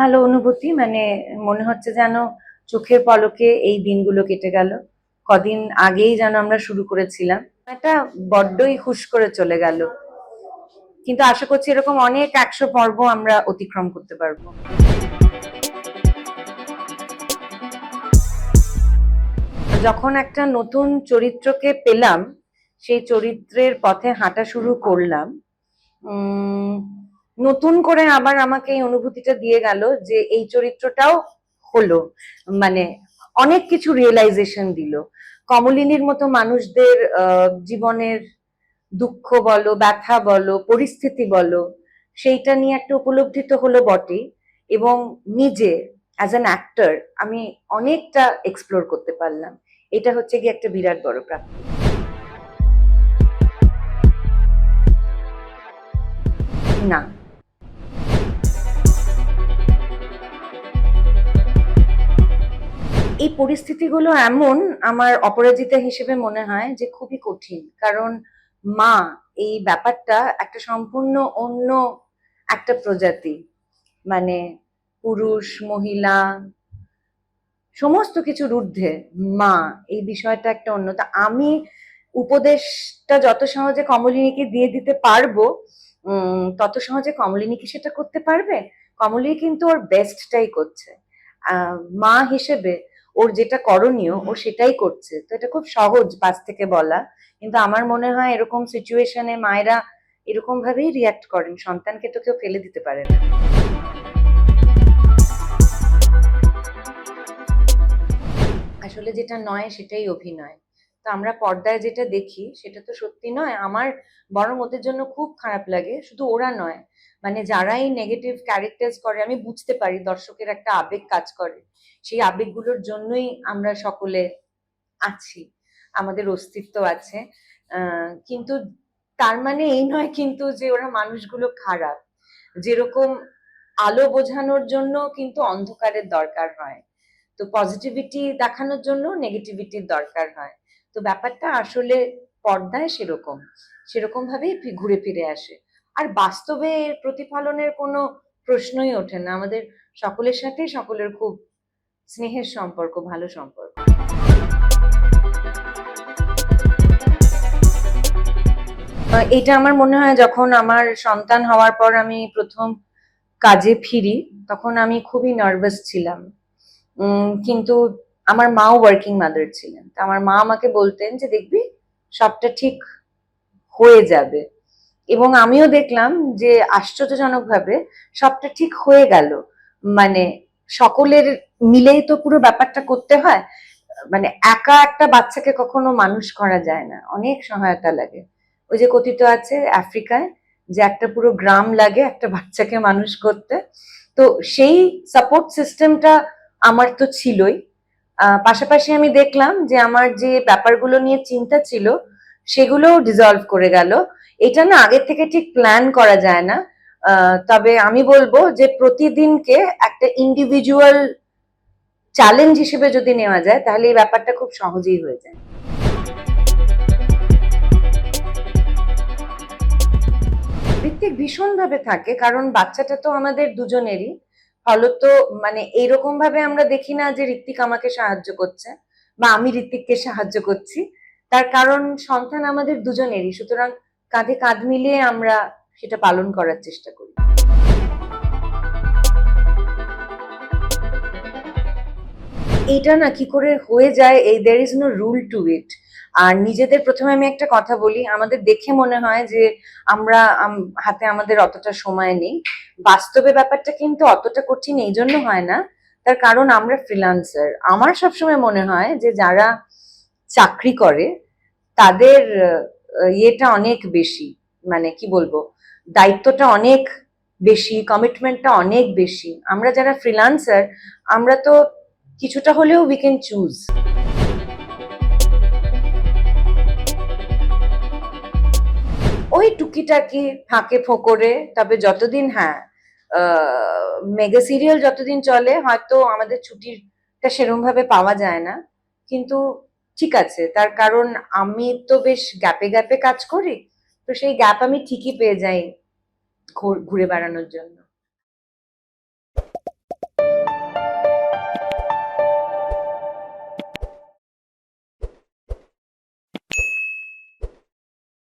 ভালো অনুভূতি। মানে মনে হচ্ছে যেন চোখের পলকে এই দিনগুলো কেটে গেল। কদিন আগেই যেন আমরা শুরু করেছিলাম। এটা বড্ডই হুশ করে চলে গেল। কিন্তু আশা করছি এরকম অনেক একশো পর্ব আমরা অতিক্রম করতে পারব। যখন একটা নতুন চরিত্রকে পেলাম, সেই চরিত্রের পথে হাঁটা শুরু করলাম নতুন করে আবার আমাকে এই অনুভূতিটা দিয়ে গেল যে এই চরিত্রটাও হলো মানে অনেক কিছু রিয়েলাইজেশন দিল। কমলিনীর মতো মানুষদের জীবনের দুঃখ বলো, ব্যথা বলো, পরিস্থিতি বলো, সেইটা নিয়ে একটা উপলব্ধি তো হলো বটেই এবং নিজে অ্যাজ অ্যান অ্যাক্টর আমি অনেকটা এক্সপ্লোর করতে পারলাম। এটা হচ্ছে কি একটা বিরাট বড় প্রাপ্তি। না। এই পরিস্থিতিগুলো এমন আমার অপরাজিতা হিসেবে মনে হয় যে খুবই কঠিন। কারণ মা, এই ব্যাপারটা একটা সম্পূর্ণ অন্য একটা প্রজাতি। মানে পুরুষ, মহিলা, সমস্ত কিছুর ঊর্ধ্বে মা, এই বিষয়টা একটা অন্য। তা আমি উপদেশটা যত সহজে কমলিনীকে দিয়ে দিতে পারব তত সহজে কমলিনী কি সেটা করতে পারবে? কমলিনী কিন্তু ওর বেস্টটাই করছে। মা হিসেবে ওর যেটা করণীয়, ও সেটাই করছে। তো এটা খুব সহজ পাশ থেকে বলা। কিন্তু আমার মনে হয় এরকম সিচুয়েশনে মায়েরা এরকম ভাবেই রিয়াক্ট করেন। সন্তানকে তো কেউ ফেলে দিতে পারে না। আসলে যেটা নয় সেটাই অভিনয়। তো আমরা পর্দায় যেটা দেখি, সেটা তো সত্যি নয়। আমার বরং ওদের জন্য খুব খারাপ লাগে। শুধু ওরা নয় মানে যারাই নেগেটিভ ক্যারেক্টার্স করে, আমি বুঝতে পারি দর্শকের একটা আবেগ কাজ করে। সেই আবেগগুলোর জন্যই আমরা সকলে আছি, আমাদের অস্তিত্ব আছে। কিন্তু তার মানে এই নয় কিন্তু যে ওরা মানুষগুলো খারাপ। যেরকম আলো বোঝানোর জন্য কিন্তু অন্ধকারের দরকার হয়। তো পজিটিভিটি দেখানোর জন্য নেগেটিভিটির দরকার হয়। তো ব্যাপারটা আসলে পর্দায় সেরকম সেরকম ভাবেই ঘুরে ফিরে আসে। আর বাস্তবে এর প্রতিফলনের কোনো প্রশ্নই ওঠে না। আমাদের সকলের সাথেই সকলের খুব স্নেহের সম্পর্ক, ভালো সম্পর্ক। এটা আমার মনে হয় যখন আমার সন্তান হওয়ার পর আমি প্রথম কাজে ফিরি, তখন আমি খুবই নার্ভাস ছিলাম। কিন্তু আমার মাও ওয়ার্কিং মাদার ছিলেন। তো আমার মা আমাকে বলতেন যে, দেখবি, সবটা ঠিক হয়ে যাবে। এবং আমিও দেখলাম যে, আশ্চর্যজনকভাবে সবটা ঠিক হয়ে গেল। মানে সকলের মিলেই তো পুরো ব্যাপারটা করতে হয়। মানে একা একটা বাচ্চাকে কখনো মানুষ করা যায় না। অনেক সহায়তা লাগে। ওই যে কথিত আছে আফ্রিকায় যে, একটা পুরো গ্রাম লাগে একটা বাচ্চাকে মানুষ করতে। তো সেই সাপোর্ট সিস্টেমটা আমার তো ছিলই। পাশাপাশি আমি দেখলাম যে আমার যে ব্যাপারগুলো নিয়ে চিন্তা ছিল সেগুলো ডিজলভ করে গেল। এটা না আগে থেকে ঠিক প্ল্যান করা যায় না। তবে আমি বলব যে প্রতিদিনকে একটা ইন্ডিভিজুয়াল চ্যালেঞ্জ হিসেবে যদি নেওয়া যায়, তাহলে এই ব্যাপারটা খুব সহজেই হয়ে যায়। ঋত্বিক ভীষণভাবে থাকে, কারণ বাচ্চাটা তো আমাদের দুজনেরই। ফলত মানে এইরকম ভাবে আমরা দেখি না যে ঋত্বিক আমাকে সাহায্য করছে বা আমি ঋত্বিককে সাহায্য করছি। তার কারণ সন্তান আমাদের দুজনেরই, সুতরাং কাঁধে কাঁধ মিলিয়ে আমরা সেটা পালন করার চেষ্টা করি। এইটা না কি করে হয়ে যায় এই there is no rule to eat আর নিজেদের প্রথমে আমি একটা কথা বলি, আমাদের দেখে মনে হয় যে আমরা, আম- হাতে আমাদের অতটা সময় নেই। বাস্তবে ব্যাপারটা কিন্তু অতটা কঠিন এই জন্য হয় না। তার কারণ আমরা ফ্রিল্যান্সার আমার সবসময় মনে হয় যে যারা চাকরি করে, তাদের ইয়েটা অনেক বেশি। মানে কি বলব? দায়িত্বটা অনেক বেশি কমিটমেন্টটা অনেক বেশি। আমরা যারা ফ্রিল্যান্সার আমরা তো কিছুটা হলেও উই ক্যান চুজ টুকিটাকি ফাঁকে ফোকরে? তবে যতদিন হ্যাঁ মেগা সিরিয়াল যতদিন চলে, হয়তো আমাদের ছুটিটা সেরম ভাবে পাওয়া যায় না। কিন্তু ঠিক আছে, তার কারণ আমি তো বেশ গ্যাপে গ্যাপে কাজ করি, তো সেই গ্যাপ আমি ঠিকই পেয়ে যাই ঘুরে বেড়ানোর জন্য।